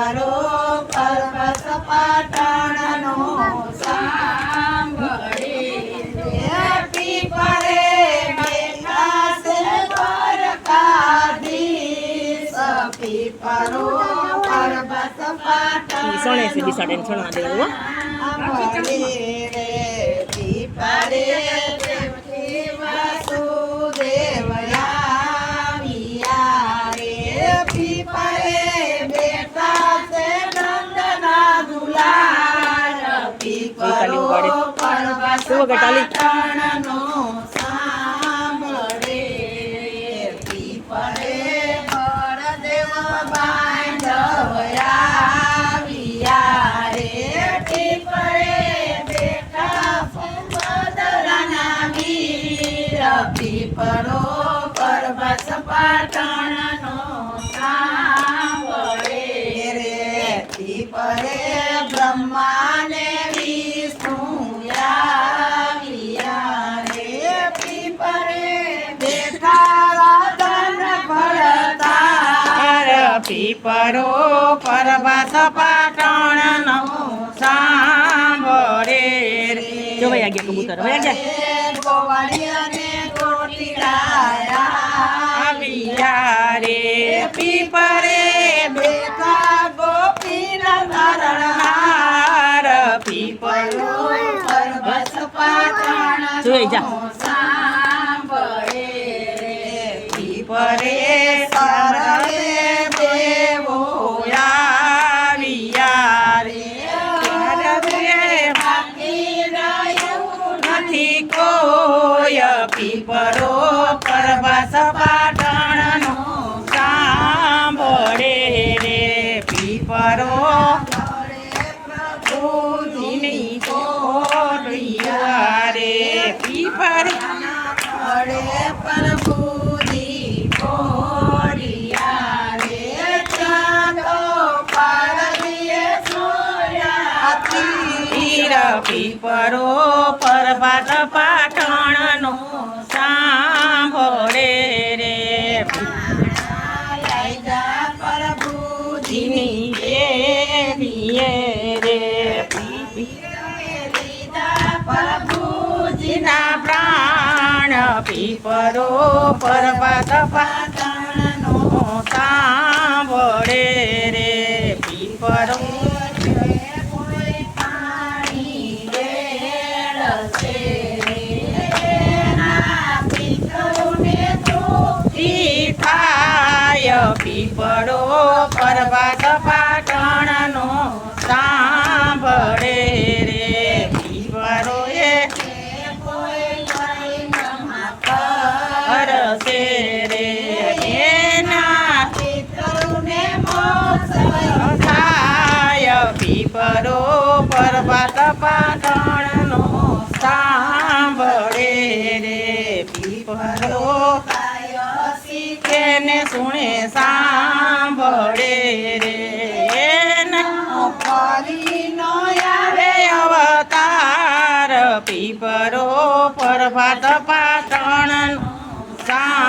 પીપરો પર્વત પાટણનો સાંભળે એ પીપરે બેઠા છે દ્વારકાધીશ. પીપરો પર્વત પાટણનો સોણે સુધી સાડે છણા દેવું સાંભળે સુભદ્રાના વીર પીપરો પર્વત પાટણનો સાંભળે રે પીપરે ભળતા પીપરો પાટણ નો સાંભળે જો ભાઈ આગળ કબૂતર ભાઈ આગળ. ગોવાળિયાને ગોટીલાયા આવ્યા રે. પીપરે બેઠા ગોપીના ધરણહાર પીપરો પર્વત પાટણ જોઈ જા. નથી કોઈ પીપરો પરવાસ પાટણનો. સાંભળે રે પીપરો પ્રભુજીની કોરિયા રે પીપર અરે પ્રભુજી કોરિયા રે ત્યાં તો પારવીએ સોયા તીર પીપરો પર્વત પાટણનો સાંભળે રે. લઈ પ્રભુજી જીની દેવીએ રે લીધા પ્રભુજી જીના પ્રાણ પીપરો પર્વત પાટણનો પીપળો પાટણ નો સાંભળે રે. પીપળો એ હરસે રે. એના થાય. પીપળો પર્વત પાટણનો સાંભળે રે. શીખે ને સુણે સાંભળે રે. ફરી નો આવે અવતાર પીપરો પર ભાત પાટણ સા